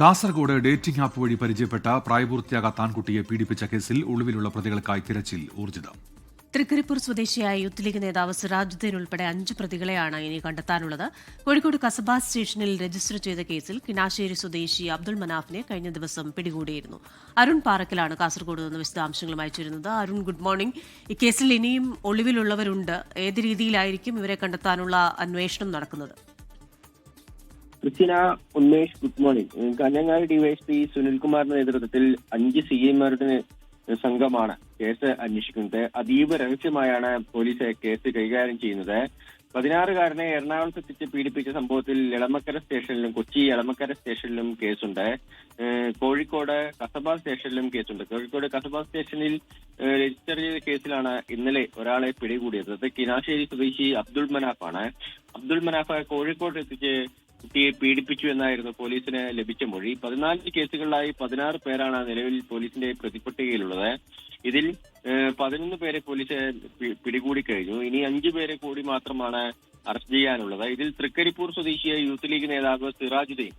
Kasaragod dating app വഴി പരിചയപ്പെട്ട പ്രായപൂർത്തിയാകാത്ത ആൺകുട്ടിയെ പീഡിപ്പിച്ച കേസിൽ ഒളിവിലുള്ള പ്രതികൾക്കായി തിരച്ചിൽ ഊർജിതം. തൃക്കരിപ്പൂർ സ്വദേശിയായ യൂത്ത് ലീഗ് നേതാവ് സിറാജുദ്ദീൻ ഉൾപ്പെടെ അഞ്ച് പ്രതികളെയാണ് ഇനി കണ്ടെത്താനുള്ളത്. കോഴിക്കോട് കസബ സ്റ്റേഷനിൽ രജിസ്റ്റർ ചെയ്ത കേസിൽ കിനാശ്ശേരി സ്വദേശി അബ്ദുൾ മനാഫിനെ കഴിഞ്ഞ ദിവസം പിടികൂടിയിരുന്നു. അരുൺ പാറക്കലാണ് കാസർഗോഡ് നിന്ന് വിശദാംശങ്ങളുമായി ചേരുന്നത്. Arun good morning. ഈ കേസിൽ ഇനിയും ഒളിവിലുള്ളവരുണ്ട്. ഏത് രീതിയിലായിരിക്കും ഇവരെ കണ്ടെത്താനുള്ള അന്വേഷണം നടക്കുന്നത്? Christina Unmesh good morning. Kanhangad DYSP സുനിൽകുമാറിന്റെ നേതൃത്വത്തിൽ അഞ്ച് സി ഐമാരുടെ സംഘമാണ് കേസ് അന്വേഷിക്കുന്നത്. അതീവ രഹസ്യമായാണ് പോലീസ് കേസ് കൈകാര്യം ചെയ്യുന്നത്. പതിനാറുകാരനെ എറണാകുളത്ത് എത്തിച്ച് പീഡിപ്പിച്ച സംഭവത്തിൽ എളമക്കര സ്റ്റേഷനിലും കൊച്ചി എളമക്കര സ്റ്റേഷനിലും കേസുണ്ട്. കോഴിക്കോട് കസബ സ്റ്റേഷനിലും കേസുണ്ട്. കോഴിക്കോട് കസബ സ്റ്റേഷനിൽ രജിസ്റ്റർ ചെയ്ത കേസിലാണ് ഇന്നലെ ഒരാളെ പിടികൂടിയത്. അത് കിനാശ്ശേരി സ്വദേശി അബ്ദുൾ മനാഫാണ്. അബ്ദുൾ മനാഫ് കോഴിക്കോട് എത്തിച്ച് കുട്ടിയെ പീഡിപ്പിച്ചു എന്നായിരുന്നു പോലീസിന് ലഭിച്ച മൊഴി. പതിനാല് കേസുകളിലായി പതിനാറ് പേരാണ് നിലവിൽ പോലീസിന്റെ പ്രതിപട്ടികയിലുള്ളത്. ഇതിൽ പതിനൊന്ന് പേരെ പോലീസ് പിടികൂടി കഴിഞ്ഞു. ഇനി അഞ്ചു പേരെ കൂടി മാത്രമാണ് അറസ്റ്റ് ചെയ്യാനുള്ളത്. ഇതിൽ തൃക്കരിപ്പൂർ സ്വദേശിയായ യൂത്ത് ലീഗ് നേതാവ് സിറാജുദ്ദീൻ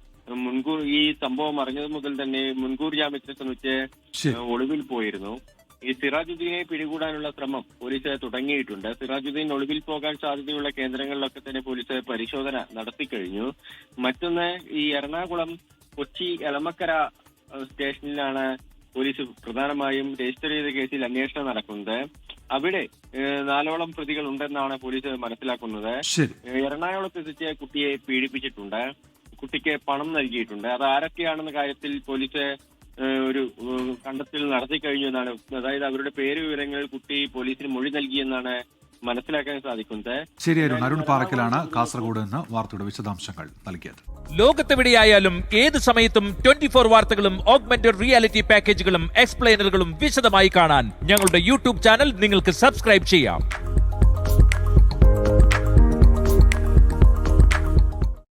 മുൻകൂർ ഈ സംഭവം അറിഞ്ഞത് മുതൽ തന്നെ മുൻകൂർ ജാമ്യത്തെ ശ്രമിച്ച് ഒളിവിൽ പോയിരുന്നു. ഈ സിറാജുദ്ദീനെ പിടികൂടാനുള്ള ശ്രമം പോലീസ് തുടങ്ങിയിട്ടുണ്ട്. സിറാജുദ്ദീൻ ഒളിവിൽ പോകാൻ സാധ്യതയുള്ള കേന്ദ്രങ്ങളിലൊക്കെ തന്നെ പോലീസ് പരിശോധന നടത്തിക്കഴിഞ്ഞു. മറ്റൊന്ന് ഈ എറണാകുളം കൊച്ചി എളമക്കര സ്റ്റേഷനിലാണ് പോലീസ് പ്രധാനമായും രജിസ്റ്റർ ചെയ്ത കേസിൽ അന്വേഷണം നടക്കുന്നത്. അവിടെ നാലോളം പ്രതികൾ ഉണ്ടെന്നാണ് പോലീസ് മനസ്സിലാക്കുന്നത്. ശരി. എറണാകുളത്ത് എത്തിച്ച് കുട്ടിയെ പീഡിപ്പിച്ചിട്ടുണ്ട്. കുട്ടിക്ക് പണം നൽകിയിട്ടുണ്ട്. അത് ആരൊക്കെയാണെന്ന കാര്യത്തിൽ പോലീസ് ഒരു കണ്ടെത്തൽ നടത്തി കഴിഞ്ഞു എന്നാണ്. അതായത് അവരുടെ പേര് വിവരങ്ങൾ കുട്ടി പോലീസിന് മൊഴി നൽകിയെന്നാണ് മനസ്സിലാക്കാൻ സാധിക്കുന്നത്. ശരിയായിരുന്നു. അരുൺ അരുൺ പാറക്കലാണ് കാസർഗോഡ് നിന്ന് വാർത്തയുടെ വിശദാംശങ്ങൾ നൽകിയത്. ലോകത്തെവിടെയായാലും ഏത് സമയത്തും ട്വന്റി ഫോർ വാർത്തകളും ഓഗ്മെന്റഡ് റിയാലിറ്റി പാക്കേജുകളും എക്സ്പ്ലെയിനറുകളും വിശദമായി കാണാൻ ഞങ്ങളുടെ യൂട്യൂബ് ചാനൽ നിങ്ങൾക്ക് സബ്സ്ക്രൈബ് ചെയ്യാം.